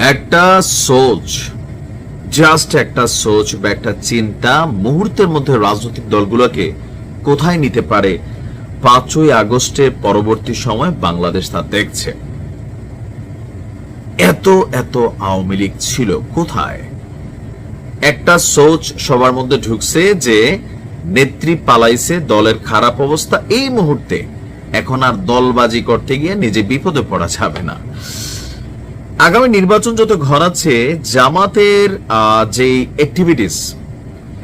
একটা সোচ জাস্ট একটা সোচ বা একটা চিন্তা মুহূর্তের মধ্যে রাজনৈতিক দলগুলোকে কোথায় নিতে পারে? পাঁচই আগস্টের পরবর্তী সময় বাংলাদেশ তা দেখছে। এত এত আওয়ামী লীগ ছিল কোথায়? একটা সোচ সবার মধ্যে ঢুকছে যে নেত্রী পালাইছে, দলের খারাপ অবস্থা এই মুহূর্তে। এখন আর দলবাজি করতে গিয়ে নিজে বিপদে পড়া যাবে না। আগামী নির্বাচন যত ঘনাচ্ছে, জামাতের যেই অ্যাক্টিভিটিস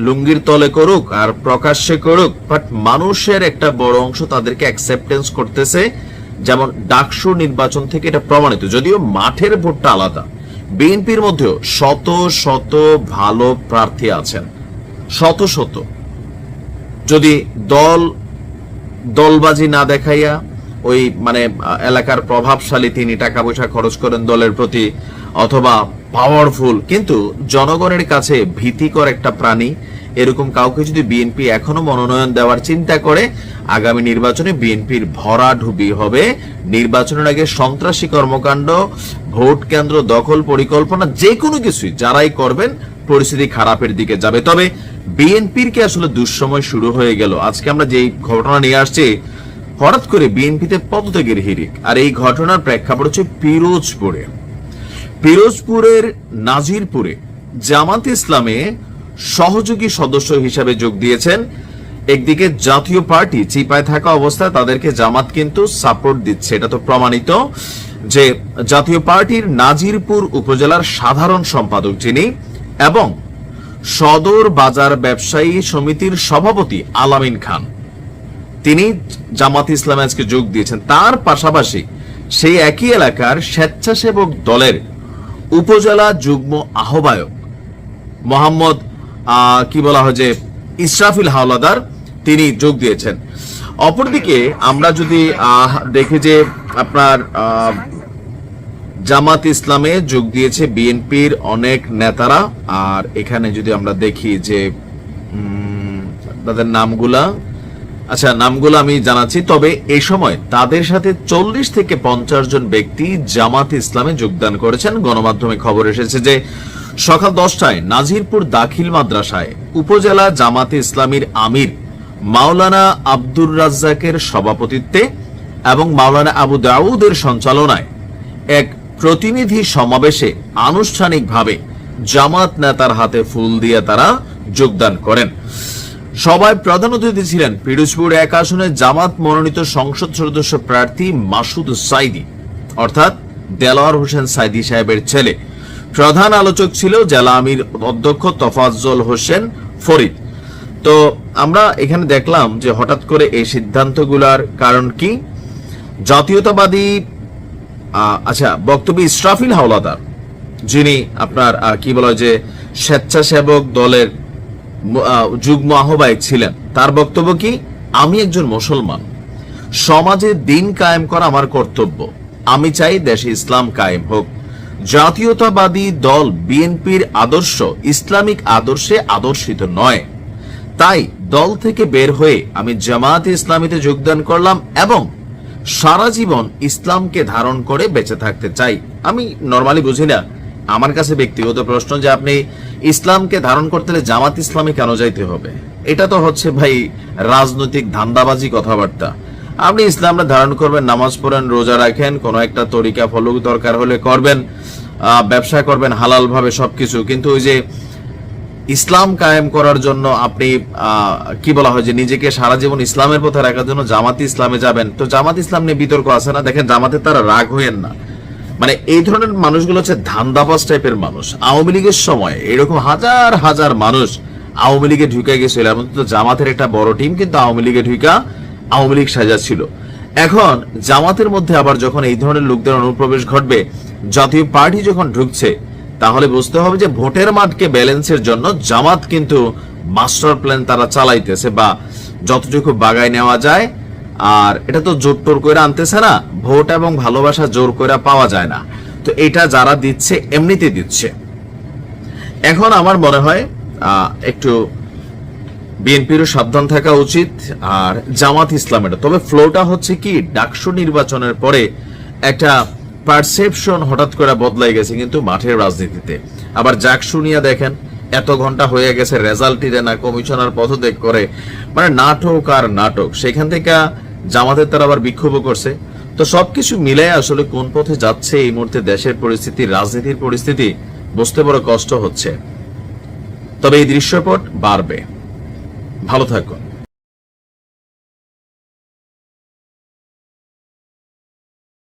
লুঙ্গির তলে করুক আর প্রকাশ্যে করুক বাট মানুষের একটা বড় অংশ তাদেরকে অ্যাকসেপ্টেন্স করতেছে, যেমন ডাকসু নির্বাচন থেকে এটা প্রমাণিত। যদিও মাঠের ভোটটা আলাদা, বিএনপির মধ্যেও শত শত ভালো প্রার্থী আছেন, শত শত। যদি দল, দলবাজি না দেখাইয়া ওই মানে এলাকার প্রভাবশালী তিনি টাকা পয়সা খরচ করেন দলের প্রতি, অথবা পাওয়ারফুল কিন্তু জনগণের কাছে ভীতিকর একটা প্রাণী। এরকম কাউকে যদি বিএনপি এখনও মনোনয়ন দেওয়ার চিন্তা করে, আগামী নির্বাচনে বিএনপির ভরা ঢুবি হবে। নির্বাচনের আগে সন্ত্রাসী কর্মকাণ্ড, ভোট কেন্দ্র দখল পরিকল্পনা, যে কোনো কিছুই যারাই করবেন, পরিস্থিতি খারাপের দিকে যাবে। তবে বিএনপির কে আসলে দুঃসময় শুরু হয়ে গেল? আজকে আমরা যেই ঘটনা নিয়ে আসছি হঠাৎ করে বিএনপিতে পদত্যাগের হিরিক আর এই ঘটনার প্রেক্ষাপট হচ্ছে পিরোজপুরে। পিরোজপুরের নাজিরপুরে জামাত ইসলামে সহযোগী সদস্য হিসাবে যোগ দিয়েছেন। একদিকে জাতীয় পার্টি চিপায় থাকা অবস্থায় তাদেরকে জামাত কিন্তু সাপোর্ট দিচ্ছে। এটা তো প্রমাণিত যে জাতীয় পার্টির নাজিরপুর উপজেলার সাধারণ সম্পাদক যিনি এবং সদর বাজার ব্যবসায়ী সমিতির সভাপতি আলামিন খান। তিনি জামাত ইসলামে আজকে যোগ দিয়েছেন। তার পাশাপাশি সেই একই এলাকার স্বেচ্ছাসেবক দলের উপজেলা যুগ্ম আহ্বায়ক মোহাম্মদ কি বলা হয় যে, ইসরাফিল হাওলাদার তিনি যোগ দিয়েছেন। অপরদিকে আমরা যদি দেখি যে আপনার জামাত ইসলামে যোগ দিয়েছে বিএনপির অনেক নেতারা। আর এখানে যদি আমরা দেখি যে তাদের নামগুলা আচ্ছা নামগুলো আমি জানাচ্ছি। তবে এই সময় তাদের সাথে চল্লিশ থেকে পঞ্চাশ জন ব্যক্তি জামাত ইসলামে যোগদান করেছেন। গণমাধ্যমে খবর এসেছে যে সকাল দশটায় নাজিরপুর দাখিল মাদ্রাসায় উপজেলা জামাতে ইসলামীর আমির মাওলানা আব্দুর রাজ্জাকের সভাপতিত্বে এবং মাওলানা আবু দাউদের সঞ্চালনায় এক প্রতিনিধি সমাবেশে আনুষ্ঠানিকভাবে জামাত নেতার হাতে ফুল দিয়ে তারা যোগদান করেন। সভায় প্রধান অতিথি ছিলেন পিরোজপুর এক আসনে জামাত মনোনীত সংসদ সদস্য প্রার্থী মাসুদ সাইদি, অর্থাৎ দেলোয়ার হোসেন সাইদি সাহেবের ছেলে। প্রধান আলোচক ছিল জেলা আমির অধ্যক্ষ তফাজ্জল হোসেন ফরিদ। তো আমরা এখানে দেখলাম যে হঠাৎ করে এই সিদ্ধান্তগুলার কারণ কি? জাতীয়তাবাদী আচ্ছা বক্তব্য ইসরাফিল হাওলাদার, যিনি আপনার কি বলা যে স্বেচ্ছাসেবক দলের যুগ্ম আহ্বায়ক ছিলেন। তার বক্তব্য কি? আমি একজন মুসলমান। সমাজে দিন কায়েম করা আমার কর্তব্য। আমি চাই দেশে ইসলাম কায়েম হোক। জাতীয়তাবাদী দল বিএনপির আদর্শ ইসলামিক আদর্শে আদর্শিত নয়। তাই দল থেকে বের হয়ে আমি জামাত ইসলামীতে যোগদান করলাম এবং সারা জীবন ইসলামকে ধারণ করে বেঁচে থাকতে চাই। আমি নর্মালি বুঝি না আমার কাছে ব্যক্তিগত প্রশ্ন যে আপনি ইসলামকে ধারণ করতে হলে জামাত ইসলামে কেন যাইতে হবে? এটা তো হচ্ছে ভাই রাজনৈতিক ধান্দাবাজি কথাবার্তা। আপনি ইসলামটা ধারণ করবেন, নামাজ পড়েন, রোজা রাখেন, কোনো একটা তরিকা ফলো দরকার হলে করবেন ব্যবসা করবেন হালাল ভাবে সবকিছু। কিন্তু ওই যে ইসলাম কায়েম করার জন্য আপনি কি বলা হয় যে নিজেকে সারা জীবন ইসলামের পথে রাখার জন্য জামাত ইসলামে যাবেন। তো জামাত ইসলাম নিয়ে বিতর্ক আছে না? দেখেন জামাতে তারা রাগ হইয়েন না। মানে এই ধরনের মানুষগুলো হচ্ছে ধান্দাবাজ টাইপের মানুষ। আওয়ামী লীগের সময় এরকম হাজার হাজার মানুষ আওয়ামী লীগে ঢুকে গেছিল। মধ্যে তো জামাতের একটা বড় টিম কিন্তু আওয়ামী লীগে ঢুকা আওয়ামী লীগ সাজা ছিল এখন জামাতের মধ্যে আবার যখন এই ধরনের লোকদের অনুপ্রবেশ ঘটবে, জাতীয় পার্টি যখন ঢুকছে, তাহলে বুঝতে হবে যে ভোটের মাঠকে ব্যালেন্সের জন্য জামাত কিন্তু মাস্টার প্ল্যান তারা চালাইতেছে বা যতটুকু বাগায় নেওয়া যায় আর এটা তো জোর টোর করে আনতেছে না, ভোট এবং ভালোবাসা জোর করে পাওয়া যায় না। তো এটা যারা দিচ্ছে এমনিতে দিচ্ছে। এখন আমার মনে হয় একটু বিএনপিরও সাবধান থাকা উচিত আর জামাত ইসলামের তবে ফ্লোটা হচ্ছে কি, ডাকসু নির্বাচনের পরে একটা পারসেপশন হঠাৎ করে বদলাই গেছে কিন্তু মাঠের রাজনীতিতে। আবার যাক শুনিয়া দেখেন, এত ঘণ্টা হয়ে গেছে রেজাল্ট না, কমিশনার পদত্যাগ করে। মানে নাটক আর নাটক, সেখান থেকে জামাতের তারা আবার বিক্ষোভ করছে। তো সবকিছু মিলে আসলে কোন পথে যাচ্ছে এই মুহূর্তে দেশের পরিস্থিতি, রাজনীতির পরিস্থিতি, বুঝতে বড় কষ্ট হচ্ছে। তবে এই দৃশ্যপট বাড়বে। ভালো থাকুন।